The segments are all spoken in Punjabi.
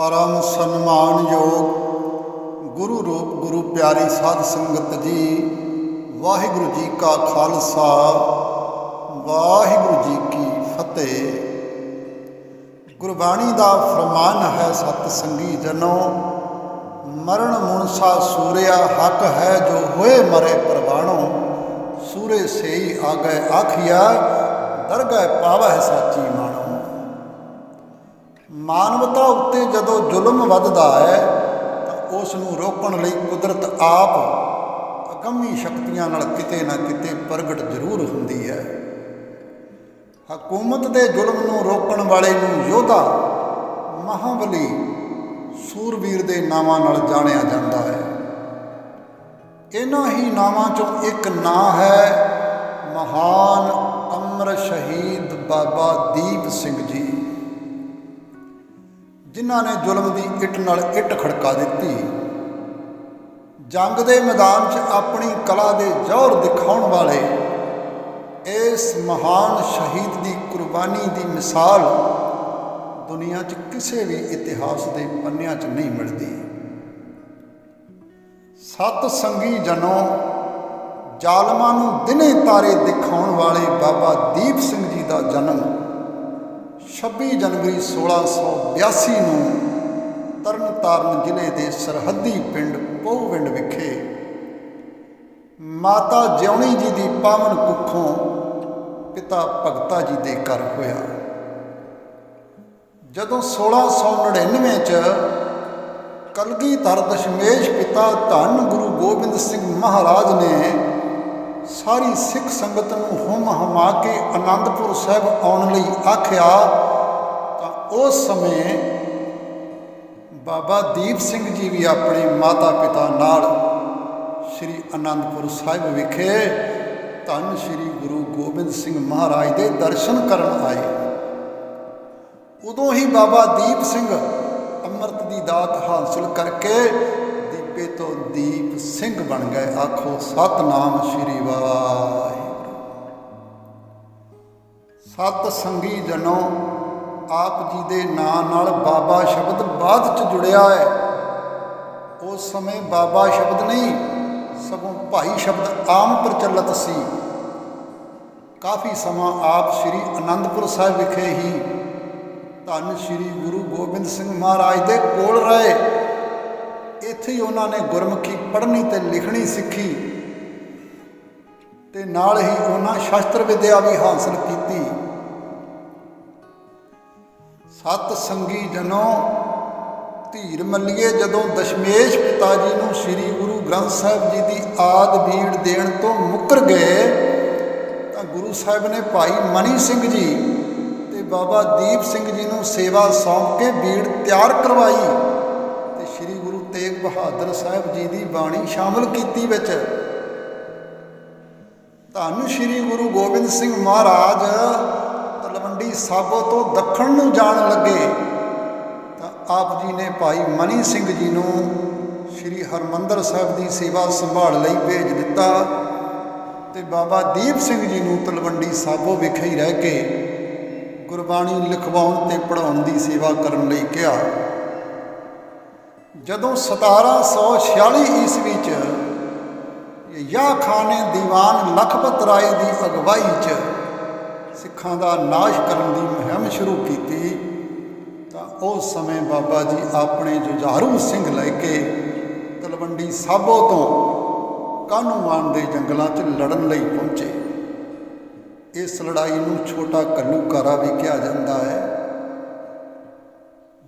ਪਰਮ ਸਨਮਾਨਯੋਗ ਗੁਰੂ ਰੂਪ ਗੁਰੂ ਪਿਆਰੀ ਸਾਧ ਸੰਗਤ ਜੀ, ਵਾਹਿਗੁਰੂ ਜੀ ਕਾ ਖਾਲਸਾ, ਵਾਹਿਗੁਰੂ ਜੀ ਕੀ ਫਤਿਹ। ਗੁਰਬਾਣੀ ਦਾ ਫਰਮਾਨ ਹੈ, ਸਤ ਸੰਗੀ ਜਨੋ, ਮਰਨ ਮੁਨਸਾ ਸੂਰਿਆ, ਹੱਕ ਹੈ ਜੋ ਹੋਏ ਮਰੇ ਪ੍ਰਵਾਣੋ। ਸੂਰੇ ਸੇਈ ਆਗੈ ਆਖਿਆ ਦਰਗਹਿ ਪਾਵਹਿ ਸਾਚੀ ਮਾਣੋ। ਮਾਨਵਤਾ ਉੱਤੇ ਜਦੋਂ ਜ਼ੁਲਮ ਵੱਧਦਾ ਹੈ, ਤਾਂ ਉਸ ਨੂੰ ਰੋਕਣ ਲਈ ਕੁਦਰਤ ਆਪ ਅਗੰਮੀ ਸ਼ਕਤੀਆਂ ਨਾਲ ਕਿਤੇ ਨਾ ਕਿਤੇ ਪ੍ਰਗਟ ਜ਼ਰੂਰ ਹੁੰਦੀ ਹੈ। ਹਕੂਮਤ ਦੇ ਜ਼ੁਲਮ ਨੂੰ ਰੋਕਣ ਵਾਲੇ ਨੂੰ ਯੋਧਾ ਮਹਾਬਲੀ ਸੂਰਬੀਰ ਦੇ ਨਾਵਾਂ ਨਾਲ ਜਾਣਿਆ ਜਾਂਦਾ ਹੈ। ਇਹਨਾਂ ਹੀ ਨਾਵਾਂ ਚੋਂ ਇੱਕ ਨਾਂ ਹੈ ਮਹਾਨ ਅਮਰ ਸ਼ਹੀਦ ਬਾਬਾ ਦੀਪ ਸਿੰਘ ਜੀ। ਜਿਨ੍ਹਾਂ ਨੇ ਜ਼ੁਲਮ ਦੀ ਇੱਟ ਨਾਲ ਇੱਟ ਖੜਕਾ ਦਿੱਤੀ। ਜੰਗ ਦੇ ਮੈਦਾਨ 'ਚ ਆਪਣੀ ਕਲਾ ਦੇ ਜ਼ੋਰ ਦਿਖਾਉਣ ਵਾਲੇ ਇਸ ਮਹਾਨ ਸ਼ਹੀਦ ਦੀ ਕੁਰਬਾਨੀ ਦੀ ਮਿਸਾਲ ਦੁਨੀਆ 'ਚ ਕਿਸੇ ਵੀ ਇਤਿਹਾਸ ਦੇ ਪੰਨਿਆਂ 'ਚ ਨਹੀਂ ਮਿਲਦੀ। ਸਤ ਸੰਗੀ ਜਨੋ ਜ਼ਾਲਮਾਂ ਨੂੰ ਦਿਨੇ ਤਾਰੇ ਦਿਖਾਉਣ ਵਾਲੇ ਬਾਬਾ ਦੀਪ ਸਿੰਘ ਜੀ ਦਾ ਜਨਮ 26 ਜਨਵਰੀ 1682 ਨੂੰ ਤਰਨਤਾਰਨ ਜ਼ਿਲ੍ਹੇ ਦੇ ਸਰਹੱਦੀ ਪਿੰਡ ਪੋਹਵਿੰਡ ਵਿਖੇ ਮਾਤਾ ਜਿਉਣੀ ਜੀ ਦੀ ਪਾਵਨ ਕੁੱਖੋਂ ਪਿਤਾ ਭਗਤਾ ਜੀ ਦੇ ਘਰ ਹੋਇਆ। ਜਦੋਂ 1699 ਚ ਕਲਗੀਧਰ ਦਸ਼ਮੇਸ਼ ਪਿਤਾ ਧੰਨ ਗੁਰੂ ਗੋਬਿੰਦ ਸਿੰਘ ਮਹਾਰਾਜ ਨੇ ਸਾਰੀ ਸਿੱਖ ਸੰਗਤ ਨੂੰ ਹੁਮ ਹਮਾ ਕੇ ਆਨੰਦਪੁਰ ਸਾਹਿਬ ਆਉਣ ਲਈ ਆਖਿਆ, ਤਾਂ ਉਸ ਸਮੇਂ ਬਾਬਾ ਦੀਪ ਸਿੰਘ ਜੀ ਵੀ ਆਪਣੇ ਮਾਤਾ ਪਿਤਾ ਨਾਲ ਸ੍ਰੀ ਆਨੰਦਪੁਰ ਸਾਹਿਬ ਵਿਖੇ ਧੰਨ ਸ੍ਰੀ ਗੁਰੂ ਗੋਬਿੰਦ ਸਿੰਘ ਮਹਾਰਾਜ ਦੇ ਦਰਸ਼ਨ ਕਰਨ ਆਏ। ਉਦੋਂ ਹੀ ਬਾਬਾ ਦੀਪ ਸਿੰਘ ਅੰਮ੍ਰਿਤ ਦੀ ਦਾਤ ਹਾਸਲ ਕਰਕੇ ਦੀਪੇ ਤੋਂ ਦੀਪ ਸਿੰਘ ਬਣ ਗਏ। ਆਖੋ, ਸਤਨਾਮ ਸ੍ਰੀ ਵਾਹਿਗੁਰੂ। ਸਤ ਸੰਗੀ ਜਨੋ, ਆਪ ਜੀ ਦੇ ਨਾਂ ਨਾਲ ਬਾਬਾ ਸ਼ਬਦ ਬਾਅਦ ਚ ਜੁੜਿਆ ਹੈ। ਉਸ ਸਮੇਂ ਬਾਬਾ ਸ਼ਬਦ ਨਹੀਂ, ਸਗੋਂ ਭਾਈ ਸ਼ਬਦ ਆਮ ਪ੍ਰਚਲਿਤ ਸੀ। ਕਾਫੀ ਸਮਾਂ ਆਪ ਸ੍ਰੀ ਅਨੰਦਪੁਰ ਸਾਹਿਬ ਵਿਖੇ ਹੀ ਧੰਨ ਸ੍ਰੀ ਗੁਰੂ ਗੋਬਿੰਦ ਸਿੰਘ ਮਹਾਰਾਜ ਦੇ ਕੋਲ ਰਹੇ। ਇੱਥੇ ਹੀ ਉਹਨਾਂ ਨੇ ਗੁਰਮੁਖੀ ਪੜ੍ਹਨੀ ਤੇ ਲਿਖਣੀ ਸਿੱਖੀ ਤੇ ਨਾਲ ਹੀ ਉਹਨਾਂ ਸ਼ਾਸਤਰ ਵਿਦਿਆ ਵੀ ਹਾਸਲ ਕੀਤੀ। ਸਤ ਸੰਗੀ ਜਨੋ ਧੀਰ ਮੱਲੀਏ, ਜਦੋਂ ਦਸ਼ਮੇਸ਼ ਪਿਤਾ ਜੀ ਨੂੰ ਸ੍ਰੀ ਗੁਰੂ ਗ੍ਰੰਥ ਸਾਹਿਬ ਜੀ ਦੀ ਆਦ ਬੀੜ ਦੇਣ ਤੋਂ ਮੁੱਕਰ ਗਏ, ਤਾਂ ਗੁਰੂ ਸਾਹਿਬ ਨੇ ਭਾਈ ਮਨੀ ਸਿੰਘ ਜੀ ਤੇ ਬਾਬਾ ਦੀਪ ਸਿੰਘ ਜੀ ਨੂੰ ਸੇਵਾ ਸੌਂਪ ਕੇ ਬੀੜ ਤਿਆਰ ਕਰਵਾਈ। ਬਹਾਦਰ ਸਾਹਿਬ ਜੀ ਦੀ ਬਾਣੀ ਸ਼ਾਮਲ ਕੀਤੀ ਵਿੱਚ। ਧੰਨ ਸ੍ਰੀ ਗੁਰੂ ਗੋਬਿੰਦ ਸਿੰਘ ਮਹਾਰਾਜ, ਤਲਵੰਡੀ ਸਾਬੋ ਤੋਂ ਦੱਖਣ ਨੂੰ ਜਾਣ ਲੱਗੇ। ਤਾਂ ਆਪ ਜੀ ਨੇ ਭਾਈ ਮਨੀ ਸਿੰਘ ਜੀ ਨੂੰ ਸ੍ਰੀ ਹਰਮੰਦਰ ਸਾਹਿਬ ਦੀ ਸੇਵਾ ਸੰਭਾਲ ਲਈ ਭੇਜ ਦਿੱਤਾ ਤੇ ਬਾਬਾ ਦੀਪ ਸਿੰਘ ਜੀ ਨੂੰ ਤਲਵੰਡੀ ਸਾਬੋ ਵਿਖੇ ਹੀ ਰਹਿ ਕੇ ਗੁਰਬਾਣੀ ਲਿਖਵਾਉਣ ਤੇ ਪੜ੍ਹਾਉਣ ਦੀ ਸੇਵਾ ਕਰਨ ਲਈ ਕਿਹਾ। ਜਦੋਂ 1746 ਈਸਵੀ ਚ ਯਾ ਖਾਨ ਨੇ ਦੀਵਾਨ ਲਖਪਤ ਰਾਏ ਦੀ ਅਗਵਾਈ ਚ ਸਿੱਖਾਂ ਦਾ ਨਾਸ਼ ਕਰਨ ਦੀ ਮੁਹਿੰਮ ਸ਼ੁਰੂ ਕੀਤੀ, ਤਾਂ ਉਸ ਸਮੇਂ ਬਾਬਾ ਜੀ ਆਪਣੇ ਜੁਝਾਰੂ ਸਿੰਘ ਲੈ ਕੇ ਤਲਵੰਡੀ ਸਾਬੋ ਤੋਂ ਕਾਨੂੰਵਾਨ ਦੇ ਜੰਗਲਾਂ 'ਚ ਲੜਨ ਲਈ ਪਹੁੰਚੇ। ਇਸ ਲੜਾਈ ਨੂੰ ਛੋਟਾ ਕੱਲੂਕਾਰਾ ਵੀ ਕਿਹਾ ਜਾਂਦਾ ਹੈ।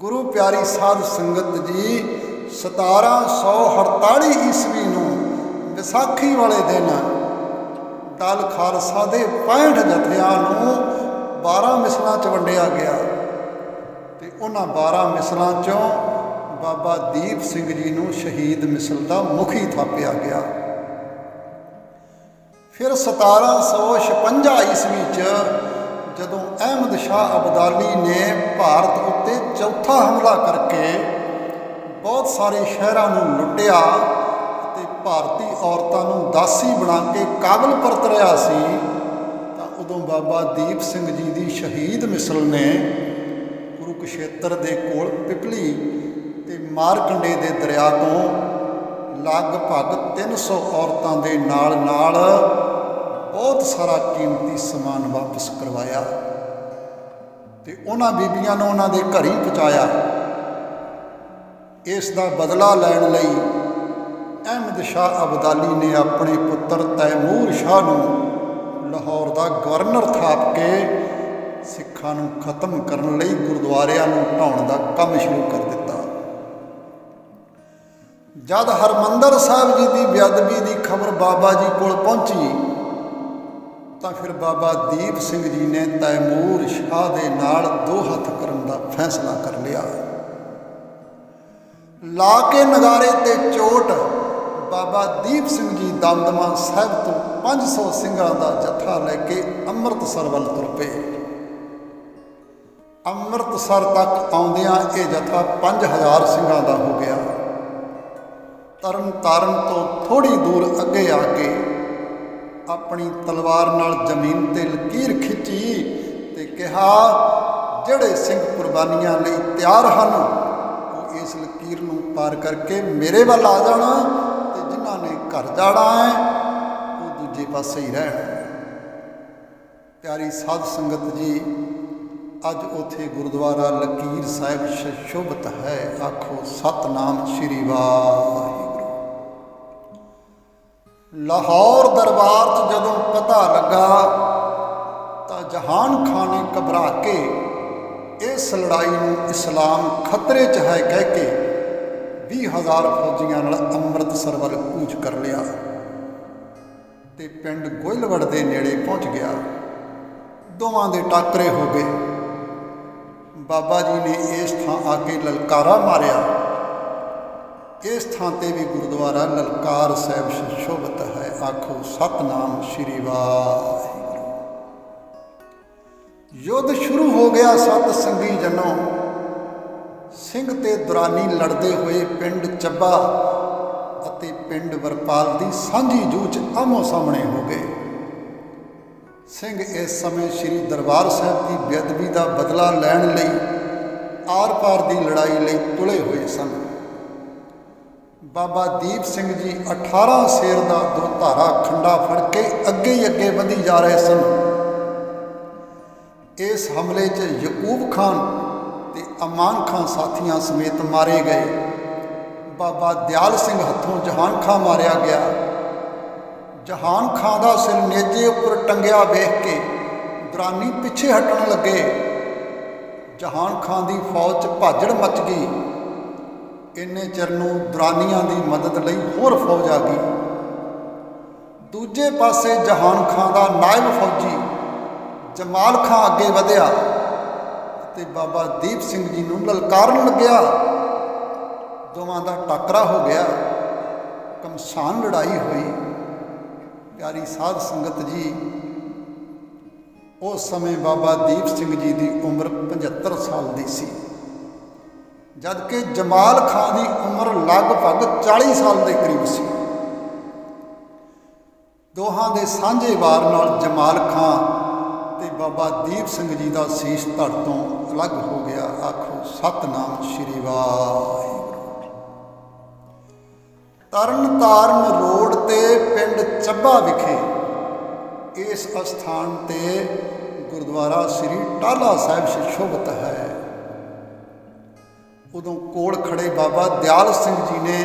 ਗੁਰੂ ਪਿਆਰੀ ਸਾਧ ਸੰਗਤ ਜੀ 1748 ਈਸਵੀ ਨੂੰ ਵਿਸਾਖੀ ਵਾਲੇ ਦਿਨ ਦਲ ਖਾਲਸਾ ਦੇ 65 ਜਥਿਆਂ ਨੂੰ 12 ਮਿਸਲਾਂ 'ਚ ਵੰਡਿਆ ਗਿਆ ਤੇ ਉਹਨਾਂ 12 ਮਿਸਲਾਂ 'ਚੋਂ ਬਾਬਾ ਦੀਪ ਸਿੰਘ ਜੀ ਨੂੰ ਸ਼ਹੀਦ ਮਿਸਲ ਦਾ ਮੁਖੀ ਥਾਪਿਆ ਗਿਆ। ਫਿਰ 1756 ਈਸਵੀ 'ਚ ਜਦੋਂ ਅਹਿਮਦ ਸ਼ਾਹ ਅਬਦਾਲੀ ਨੇ ਭਾਰਤ ਉੱਤੇ ਚੌਥਾ ਹਮਲਾ ਕਰਕੇ ਬਹੁਤ ਸਾਰੇ ਸ਼ਹਿਰਾਂ ਨੂੰ ਲੁੱਟਿਆ ਤੇ ਭਾਰਤੀ ਔਰਤਾਂ ਨੂੰ ਦਾਸੀ ਬਣਾ ਕੇ ਕਾਬਲ ਪਰਤ ਰਿਹਾ ਸੀ, ਤਾਂ ਉਦੋਂ ਬਾਬਾ ਦੀਪ ਸਿੰਘ ਜੀ ਦੀ ਸ਼ਹੀਦ ਮਿਸਲ ਨੇ ਗੁਰੂ ਕੁਸ਼ੇਤਰ ਦੇ ਕੋਲ ਪਿਪਲੀ ਤੇ ਮਾਰਕੰਡੇ ਦੇ ਦਰਿਆ ਤੋਂ ਲਗਭਗ 300 ਔਰਤਾਂ ਦੇ ਨਾਲ ਨਾਲ ਬਹੁਤ ਸਾਰਾ ਕੀਮਤੀ ਸਮਾਨ ਵਾਪਸ ਕਰਵਾਇਆ। ਤੇ ਉਹਨਾਂ ਬੀਬੀਆਂ ਨੂੰ ਉਹਨਾਂ ਦੇ ਘਰ ਹੀ ਪਹੁੰਚਾਇਆ। ਇਸ ਦਾ ਬਦਲਾ ਲੈਣ ਲਈ ਅਹਿਮਦ ਸ਼ਾਹ ਅਬਦਾਲੀ ਨੇ ਆਪਣੇ ਪੁੱਤਰ ਤੈਮੂਰ ਸ਼ਾਹ ਨੂੰ ਲਾਹੌਰ ਦਾ ਗਵਰਨਰ ਥਾਪ ਕੇ ਸਿੱਖਾਂ ਨੂੰ ਖਤਮ ਕਰਨ ਲਈ ਗੁਰਦੁਆਰਿਆਂ ਨੂੰ ਢਾਉਣ ਦਾ ਕੰਮ ਸ਼ੁਰੂ ਕਰ ਦਿੱਤਾ। ਜਦ ਹਰਮੰਦਰ ਸਾਹਿਬ ਜੀ ਦੀ ਬੇਅਦਬੀ ਦੀ ਖਬਰ ਬਾਬਾ ਜੀ ਕੋਲ ਪਹੁੰਚੀ ਤਾਂ ਫਿਰ ਬਾਬਾ ਦੀਪ ਸਿੰਘ ਜੀ ਨੇ ਤੈਮੂਰ ਸ਼ਾਹ ਦੇ ਨਾਲ ਦੋ ਹੱਥ ਕਰਨ ਦਾ ਫੈਸਲਾ ਕਰ ਲਿਆ। ਲਾ ਕੇ ਨਗਾਰੇ ਤੇ ਚੋਟ, ਬਾਬਾ ਦੀਪ ਸਿੰਘ ਜੀ ਦਮਦਮਾ ਸਾਹਿਬ ਤੋਂ 500 ਸਿੰਘਾਂ ਦਾ ਜਥਾ ਲੈ ਕੇ ਅੰਮ੍ਰਿਤਸਰ ਵੱਲ ਤੁਰ ਪਏ। ਅੰਮ੍ਰਿਤਸਰ ਤੱਕ ਆਉਂਦਿਆਂ ਇਹ ਜਥਾ 5000 ਸਿੰਘਾਂ ਦਾ ਹੋ ਗਿਆ। ਤਰਨ ਤਾਰਨ ਤੋਂ ਥੋੜੀ ਦੂਰ ਅੱਗੇ ਆ ਕੇ ਆਪਣੀ ਤਲਵਾਰ ਨਾਲ ਜ਼ਮੀਨ ਤੇ ਲਕੀਰ ਖਿੱਚੀ ਤੇ ਕਿਹਾ, ਜਿਹੜੇ ਸਿੰਘ ਕੁਰਬਾਨੀਆਂ ਲਈ ਤਿਆਰ ਹਨ, ਉਹ ਇਸ ਲਕੀਰ ਨੂੰ ਪਾਰ ਕਰਕੇ ਮੇਰੇ ਵੱਲ ਆ ਜਾਣਾ ਤੇ ਜਿਨ੍ਹਾਂ ਨੇ ਘਰ ਜਾਣਾ ਹੈ, ਉਹ ਦੂਜੇ ਪਾਸੇ ਹੀ ਰਹਿਣ। ਪਿਆਰੀ ਸਾਧ ਸੰਗਤ ਜੀ, ਅੱਜ ਉਥੇ ਗੁਰਦੁਆਰਾ ਲਕੀਰ ਸਾਹਿਬ ਸ਼ੋਭਤ ਹੈ। ਆਖੋ, ਸਤਨਾਮ ਸ੍ਰੀ ਵਾਹਿਗੁਰੂ। ਲਾਹੌਰ ਦਰਬਾਰ 'ਚ ਜਦੋਂ ਪਤਾ ਲੱਗਾ ਤਾਂ ਜਹਾਨ ਖਾਨ ਨੇ ਘਬਰਾ ਕੇ ਇਸ ਲੜਾਈ ਨੂੰ ਇਸਲਾਮ ਖਤਰੇ 'ਚ ਹੈ ਕਹਿ ਕੇ 20000 ਫੌਜੀਆਂ ਨਾਲ ਅੰਮ੍ਰਿਤਸਰ ਵੱਲ ਕੂਚ ਕਰ ਲਿਆ ਤੇ ਪਿੰਡ ਗੋਇਲਵੜ ਦੇ ਨੇੜੇ ਪਹੁੰਚ ਗਿਆ। ਦੋਵਾਂ ਦੇ ਟਾਕਰੇ ਹੋ ਗਏ। ਬਾਬਾ ਜੀ ਨੇ ਇਸ ਥਾਂ ਆ ਕੇ ਲਲਕਾਰਾ ਮਾਰਿਆ। ਇਸ ਥਾਂ ਤੇ ਵੀ ਗੁਰਦੁਆਰਾ ਲਲਕਾਰ ਸਾਹਿਬ ਸ਼ੋਭਤ ਹੈ। ਆਖੋ, ਸਤਨਾਮ ਸ੍ਰੀ ਵਾਹਿਗੁਰੂ। ਯੁੱਧ ਸ਼ੁਰੂ ਹੋ ਗਿਆ ਸਤ ਸੰਗੀ ਜਨੋ। ਸਿੰਘ ਤੇ ਦੁਰਾਨੀ ਲੜਦੇ ਹੋਏ ਪਿੰਡ ਚੱਬਾ ਅਤੇ ਪਿੰਡ ਵਰਪਾਲ ਦੀ ਸਾਂਝੀ ਜੂਝ ਆਮੋ ਸਾਹਮਣੇ ਹੋ ਗਏ। ਸਿੰਘ ਇਸ ਸਮੇਂ ਸ੍ਰੀ ਦਰਬਾਰ ਸਾਹਿਬ ਦੀ ਬੇਅਦਬੀ ਦਾ ਬਦਲਾ ਲੈਣ ਲਈ ਆਰ-ਪਾਰ ਦੀ ਲੜਾਈ ਲਈ ਤੁਲੇ ਹੋਏ ਸਨ। ਬਾਬਾ ਦੀਪ ਸਿੰਘ ਜੀ 18 ਸ਼ੇਰ ਦਾ ਦੋ ਧਾਰਾ ਖੰਡਾ ਫੜ ਕੇ ਅੱਗੇ ਹੀ ਅੱਗੇ ਵਧੀ ਜਾ ਰਹੇ ਸਨ। ਇਸ ਹਮਲੇ 'ਚ ਯਕੂਬ ਖਾਨ ਤੇ ਅਮਾਨ ਖਾਨ ਸਾਥੀਆਂ ਸਮੇਤ ਮਾਰੇ ਗਏ। ਬਾਬਾ ਦਿਆਲ ਸਿੰਘ ਹੱਥੋਂ ਜਹਾਨ ਖਾਂ ਮਾਰਿਆ ਗਿਆ। ਜਹਾਨ ਖਾਂ ਦਾ ਸਿਰ ਨੇਜੇ ਉੱਪਰ ਟੰਗਿਆ ਵੇਖ ਕੇ ਦਰਾਨੀ ਪਿੱਛੇ ਹਟਣ ਲੱਗੇ। ਜਹਾਨ ਖਾਂ ਦੀ ਫੌਜ 'ਚ ਭਾਜੜ ਮਚ ਗਈ। ਇੰਨੇ ਚਿਰ ਨੂੰ ਦਰਾਨੀਆਂ ਦੀ ਮਦਦ ਲਈ ਹੋਰ ਫੌਜ ਆ ਗਈ। ਦੂਜੇ ਪਾਸੇ ਜਹਾਨ ਖਾਨ ਦਾ ਨਾਇਬ ਫੌਜੀ ਜਮਾਲ ਖਾਨ ਅੱਗੇ ਵਧਿਆ ਤੇ ਬਾਬਾ ਦੀਪ ਸਿੰਘ ਜੀ ਨੂੰ ਲਲਕਾਰਨ ਲੱਗਿਆ। ਦੋਵਾਂ ਦਾ ਟਾਕਰਾ ਹੋ ਗਿਆ। ਕਮਸਾਨ ਲੜਾਈ ਹੋਈ। ਪਿਆਰੀ ਸਾਧ ਸੰਗਤ ਜੀ, ਉਸ ਸਮੇਂ ਬਾਬਾ ਦੀਪ ਸਿੰਘ ਜੀ ਦੀ ਉਮਰ 75 ਸਾਲ ਦੀ ਸੀ। ਜਦਕਿ ਜਮਾਲ ਖਾਨ ਦੀ ਉਮਰ ਲਗਭਗ 40 ਸਾਲ ਦੇ ਕਰੀਬ ਸੀ। ਦੋਹਾਂ ਦੇ ਸਾਂਝੇ ਵਾਰ ਨਾਲ ਜਮਾਲ ਖਾਨ ਤੇ ਬਾਬਾ ਦੀਪ ਸਿੰਘ ਜੀ ਦਾ ਸੀਸ ਧੜ ਤੋਂ ਅਲੱਗ ਹੋ ਗਿਆ। ਆਖੋ, ਸਤਨਾਮ ਸ੍ਰੀ ਵਾਹਿਗੁਰੂ। ਤਰਨ ਤਾਰਨ ਰੋਡ ਤੇ ਪਿੰਡ ਚੱਬਾ ਵਿਖੇ ਇਸ ਅਸਥਾਨ ਤੇ ਗੁਰਦੁਆਰਾ ਸ੍ਰੀ ਟਾਲਾ ਸਾਹਿਬ ਸ਼ੋਭਤ ਹੈ। ਉਦੋਂ ਕੋਲ ਖੜੇ ਬਾਬਾ ਦਿਆਲ ਸਿੰਘ ਜੀ ਨੇ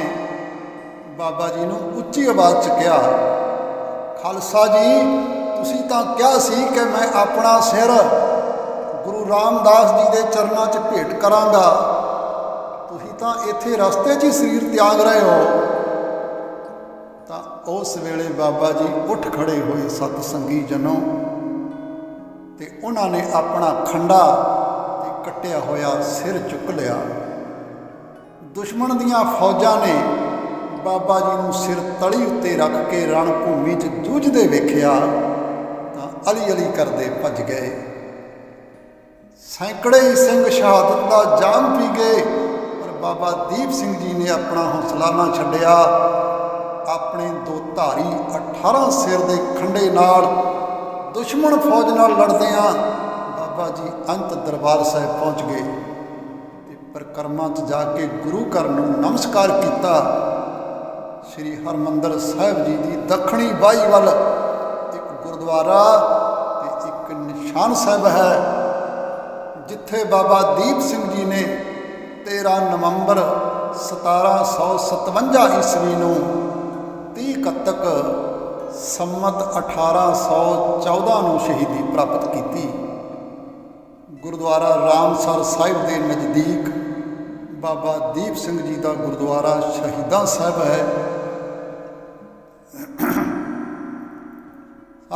ਬਾਬਾ ਜੀ ਨੂੰ ਉੱਚੀ ਆਵਾਜ਼ 'ਚ ਕਿਹਾ, ਖਾਲਸਾ ਜੀ, ਤੁਸੀਂ ਤਾਂ ਕਿਹਾ ਸੀ ਕਿ ਮੈਂ ਆਪਣਾ ਸਿਰ ਗੁਰੂ ਰਾਮਦਾਸ ਜੀ ਦੇ ਚਰਨਾਂ 'ਚ ਭੇਟ ਕਰਾਂਗਾ। ਤੁਸੀਂ ਤਾਂ ਇੱਥੇ ਰਸਤੇ 'ਚ ਹੀ ਸਰੀਰ ਤਿਆਗ ਰਹੇ ਹੋ। ਤਾਂ ਉਸ ਵੇਲੇ ਬਾਬਾ ਜੀ ਉੱਠ ਖੜੇ ਹੋਏ ਸਤ ਸੰਗੀ ਜਨੋ ਤੇ ਉਹਨਾਂ ਨੇ ਆਪਣਾ ਖੰਡਾ ਤੇ ਕੱਟਿਆ ਹੋਇਆ ਸਿਰ ਚੁੱਕ ਲਿਆ। ਦੁਸ਼ਮਣ ਦੀਆਂ ਫੌਜਾਂ ਨੇ ਬਾਬਾ ਜੀ ਨੂੰ ਸਿਰ ਤਲੀ ਉੱਤੇ ਰੱਖ ਕੇ ਰਣ ਭੂਮੀ 'ਚ ਜੂਝਦੇ ਵੇਖਿਆ ਤਾਂ ਅਲੀ ਅਲੀ ਕਰਦੇ ਭੱਜ ਗਏ। ਸੈਂਕੜੇ ਹੀ ਸਿੰਘ ਸ਼ਹਾਦਤ ਦਾ ਜਾਮ ਪੀ ਗਏ, ਪਰ ਬਾਬਾ ਦੀਪ ਸਿੰਘ ਜੀ ਨੇ ਆਪਣਾ ਹੌਸਲਾ ਨਾ ਛੱਡਿਆ। ਆਪਣੇ ਦੋ ਧਾਰੀ 18 ਸਿਰ ਦੇ ਖੰਡੇ ਨਾਲ ਦੁਸ਼ਮਣ ਫੌਜ ਨਾਲ ਲੜਦਿਆਂ ਬਾਬਾ ਜੀ ਅੰਤ ਦਰਬਾਰ ਸਾਹਿਬ ਪਹੁੰਚ ਗਏ। ਪਰਿਕਰਮਾ 'ਚ ਜਾ ਕੇ ਗੁਰੂ ਘਰ ਨੂੰ ਨਮਸਕਾਰ ਕੀਤਾ। ਸ੍ਰੀ ਹਰਮੰਦਰ ਸਾਹਿਬ ਜੀ ਦੀ ਦੱਖਣੀ ਬਾਈ ਵੱਲ ਇੱਕ ਗੁਰਦੁਆਰਾ ਤੇ ਇੱਕ ਨਿਸ਼ਾਨ ਸਾਹਿਬ ਹੈ, ਜਿੱਥੇ ਬਾਬਾ ਦੀਪ ਸਿੰਘ ਜੀ ਨੇ 13 ਨਵੰਬਰ 1757 ਈਸਵੀ ਨੂੰ 30 ਕੱਤਕ ਸੰਮਤ 1814 ਨੂੰ ਸ਼ਹੀਦੀ ਪ੍ਰਾਪਤ ਕੀਤੀ। ਗੁਰਦੁਆਰਾ ਰਾਮਸਰ ਸਾਹਿਬ ਦੇ ਨਜ਼ਦੀਕ ਬਾਬਾ ਦੀਪ ਸਿੰਘ ਜੀ ਦਾ ਗੁਰਦੁਆਰਾ ਸ਼ਹੀਦਾਂ ਸਾਹਿਬ ਹੈ।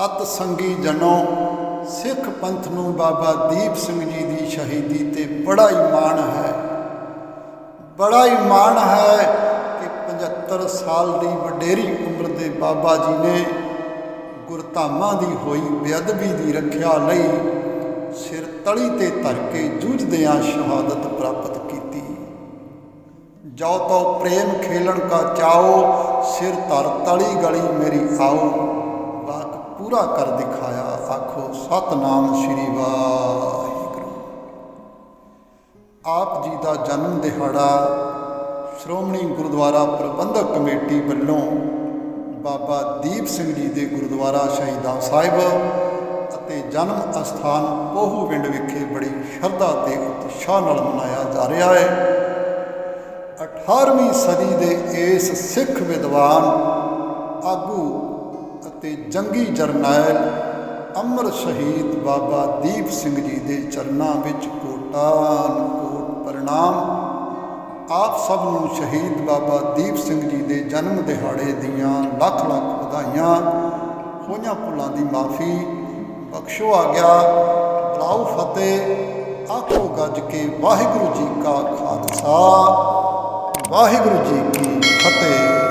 ਅਤ ਸੰਗੀ ਜਨੋ, ਸਿੱਖ ਪੰਥ ਨੂੰ ਬਾਬਾ ਦੀਪ ਸਿੰਘ ਜੀ ਦੀ ਸ਼ਹੀਦੀ ਤੇ ਬੜਾ ਹੀ ਮਾਣ ਹੈ। ਬੜਾ ਹੀ ਮਾਣ ਹੈ ਕਿ 75 ਸਾਲ ਦੀ ਵਡੇਰੀ ਉਮਰ ਦੇ ਬਾਬਾ ਜੀ ਨੇ ਗੁਰਧਾਮਾਂ ਦੀ ਹੋਈ ਬੇਅਦਬੀ ਦੀ ਰੱਖਿਆ ਲਈ ਸਿਰ ਤਲੀ ਤੇ ਧਰ ਕੇ ਜੂਝਦਿਆਂ ਸ਼ਹਾਦਤ ਪ੍ਰਾਪਤ ਕੀਤੀ। ਜੋ ਤੋ ਪ੍ਰੇਮ ਖੇਲਣ ਕਾ ਚਾਓ, ਸਿਰ ਧਰ ਤਲੀ ਗਲੀ ਮੇਰੀ ਆਓ। ਵਾਕ ਪੂਰਾ ਕਰ ਦਿਖਾਇਆ, ਆਖੋ, ਸਤਨਾਮ ਸ਼੍ਰੀ ਵਾਹਿਗੁਰੂ। ਆਪ ਜੀ ਦਾ ਜਨਮ ਦਿਹਾੜਾ ਸ਼੍ਰੋਮਣੀ ਗੁਰਦੁਆਰਾ ਪ੍ਰਬੰਧਕ ਕਮੇਟੀ ਵੱਲੋਂ ਬਾਬਾ ਦੀਪ ਸਿੰਘ ਜੀ ਦੇ ਗੁਰਦੁਆਰਾ ਸ਼ਹੀਦਾਂ ਸਾਹਿਬ ਅਤੇ ਜਨਮ ਅਸਥਾਨ ਪੋਹੂਵਿੰਡ ਵਿਖੇ ਬੜੀ ਸ਼ਰਧਾ ਤੇ ਉਤਸ਼ਾਹ ਨਾਲ ਮਨਾਇਆ ਜਾ ਰਿਹਾ ਹੈ। 18ਵੀਂ ਸਦੀ ਦੇ ਇਸ ਸਿੱਖ ਵਿਦਵਾਨ ਆਗੂ ਅਤੇ ਜੰਗੀ ਜਰਨੈਲ ਅਮਰ ਸ਼ਹੀਦ ਬਾਬਾ ਦੀਪ ਸਿੰਘ ਜੀ ਦੇ ਚਰਨਾਂ ਵਿੱਚ ਕੋਟਾਨ ਕੋਟ ਪ੍ਰਣਾਮ। ਆਪ ਸਭ ਨੂੰ ਸ਼ਹੀਦ ਬਾਬਾ ਦੀਪ ਸਿੰਘ ਜੀ ਦੇ ਜਨਮ ਦਿਹਾੜੇ ਦੀਆਂ ਲੱਖ ਲੱਖ ਵਧਾਈਆਂ। ਹੋਈਆਂ ਭੁੱਲਾਂ ਦੀ ਮਾਫੀ, ਬਖਸ਼ੋ ਆ ਗਿਆ ਬਲਾਉ ਫਤਿਹ, ਆਖੋ ਗੱਜ ਕੇ ਵਾਹਿਗੁਰੂ ਜੀ ਕਾ ਖਾਲਸਾ। ਵਾਹਿਗੁਰੂ ਜੀ ਕੀ ਫਤਿਹ